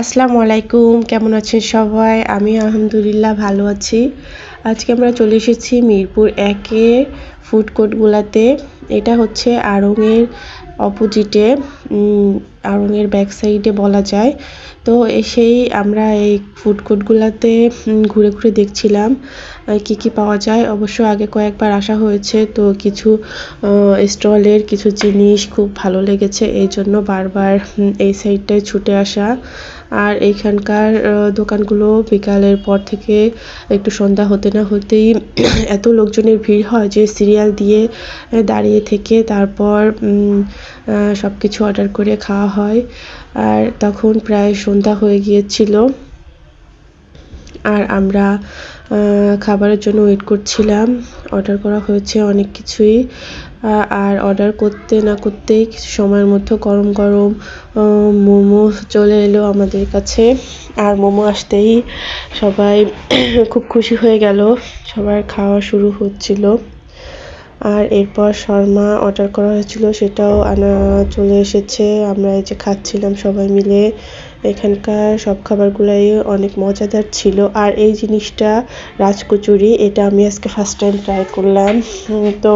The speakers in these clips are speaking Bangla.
আসসালামু আলাইকুম, কেমন আছেন সবাই? আমি আলহামদুলিল্লাহ ভালো আছি। আজকে আমরা চলে এসেছি মিরপুর একে ফুড কোর্টগুলাতে। এটা হচ্ছে আড়ংয়ের অপোজিটে আড়ংয়ের ব্যাক সাইডে বলা যায়। তো এসেই আমরা এই ফুড কোর্টগুলোতে ঘুরে ঘুরে দেখছিলাম কি কি পাওয়া যায়। অবশ্য আগে কয়েকবার আসা হয়েছে, তো কিছু স্টলের কিছু জিনিস খুব ভালো লেগেছে। এই জন্য বারবার এই সাইডটায় ছুটে আসা। আর এইখানকার দোকানগুলো বিকালের পর থেকে একটু সন্ধ্যা হতে না হতেই এত লোকজনের ভিড় হয় যে সিরিয়াল দিয়ে দাঁড়িয়ে থেকে তারপর সব কিছু অর্ডার করে খাওয়া হয়। আর তখন প্রায় সন্ধ্যা হয়ে গিয়েছিল। আর আমরা খাবারের জন্য ওয়েট করছিলাম। অর্ডার করা হয়েছে অনেক কিছুই। আর অর্ডার করতে না করতেই কিছু সময়ের মধ্যে গরম গরম মোমো চলে এলো আমাদের কাছে। আর মোমো আসতেই সবাই খুব খুশি হয়ে গেল। সবার খাওয়া শুরু হচ্ছিল। আর এরপর শর্মা অর্ডার করা হয়েছিল, সেটাও আনা চলে এসেছে। আমরা এই যে খাচ্ছিলাম সবাই মিলে। এখানকার সব খাবারগুলাই অনেক মজাদার ছিল। আর এই জিনিসটা রাজকচুরি, এটা আমি আজকে ফার্স্ট টাইম ট্রাই করলাম। তো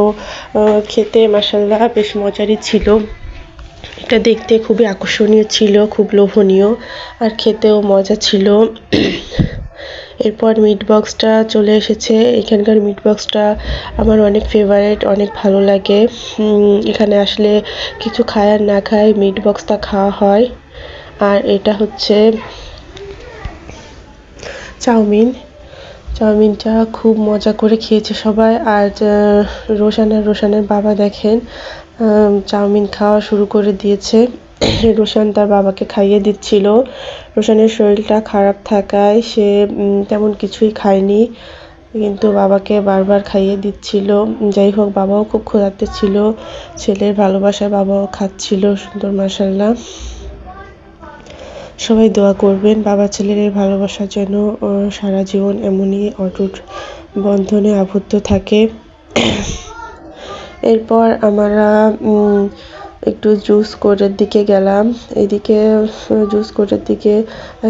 খেতে মাসাল্লাহ বেশ মজারই ছিল। এটা দেখতে খুবই আকর্ষণীয় ছিল, খুব লোভনীয়, আর খেতেও মজা ছিল। এরপর মিট বক্সটা চলে এসেছে। এখানকার মিট বক্সটা আমার অনেক ফেভারেট অনেক ভালো লাগে। এখানে আসলে কিছু খায় আর না খায় মিট বক্সটা খাওয়া হয়। আর এটা হচ্ছে চাউমিন। চাউমিনটা খুব মজা করে খেয়েছে সবাই। আর রোশান আর রোশানের বাবা দেখেন চাউমিন খাওয়া শুরু করে দিয়েছে। রোশান তার বাবাকে খাইয়ে দিচ্ছিল। রোশানের শরীরটা খারাপ থাকায় সে তেমন কিছুই খায়নি। কিন্তু বাবাকে বারবার খাইয়ে দিচ্ছিল। যাই হোক, বাবাও খুব ক্ষুধার্ত ছিল। ছেলের ভালোবাসায় বাবাও খাচ্ছিল, সুন্দর মাসাল্লাহ সবাই দোয়া করবেন বাবা ছেলের এই ভালোবাসা যেন সারা জীবন এমনই অটুট বন্ধনে আবদ্ধ থাকে। এরপর আমরা একটু জুস কোর্টের দিকে গেলাম। এদিকে, জুস কোর্টের দিকে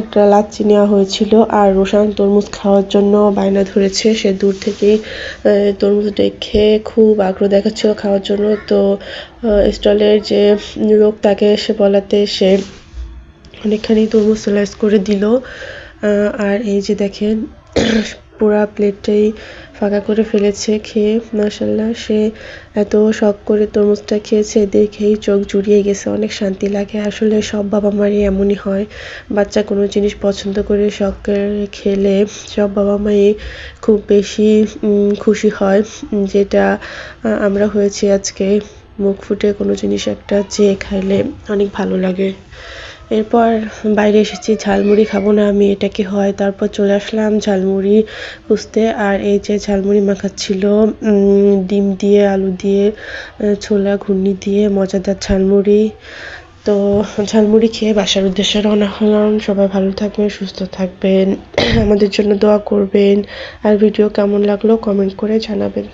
একটা লাচ্ছি নেওয়া হয়েছিল আর রোশান তরমুজ খাওয়ার জন্য বায়না ধরেছে। সে দূর থেকেই তরমুজ দেখে খুব আগ্রহ দেখাচ্ছিল খাওয়ার জন্য। তো স্টলের যে লোক তাকে এসে বলাতে সে অনেকখানি তরমুজ স্লাইস করে দিল। আর এই যে দেখেন, পুরা প্লেটটাই ফাঁকা করে ফেলেছে খেয়ে মাসাল্লাহ সে এত শখ করে তরমুজটা খেয়েছে, দেখেই চোখ জুড়িয়ে গেছে। অনেক শান্তি লাগে। আসলে সব বাবা মারই এমনই হয়। বাচ্চা কোনো জিনিস পছন্দ করে শখ খেলে সব বাবা মাই খুব বেশি খুশি হয়, যেটা আমরা হয়েছি আজকে। মুখ ফুটে কোনো জিনিস একটা চেয়ে খাইলে অনেক ভালো লাগে। এরপর বাইরে এসেছি, ঝালমুড়ি খাব না আমি, এটা কি হয়? তারপর চলে আসলাম ঝালমুড়ি খুঁজতে, আর এই যে ঝালমুড়ি মাখাচ্ছিল ডিম দিয়ে, আলু দিয়ে ছোলা, ঘুগনি দিয়ে, মজাদার ঝালমুড়ি। তো ঝালমুড়ি খেয়ে বাসার উদ্দেশ্যে রওনা হলাম। সবাই ভালো থাকবেন, সুস্থ থাকবেন। আমাদের জন্য দোয়া করবেন। আর ভিডিও কেমন লাগল কমেন্ট করে জানাবেন।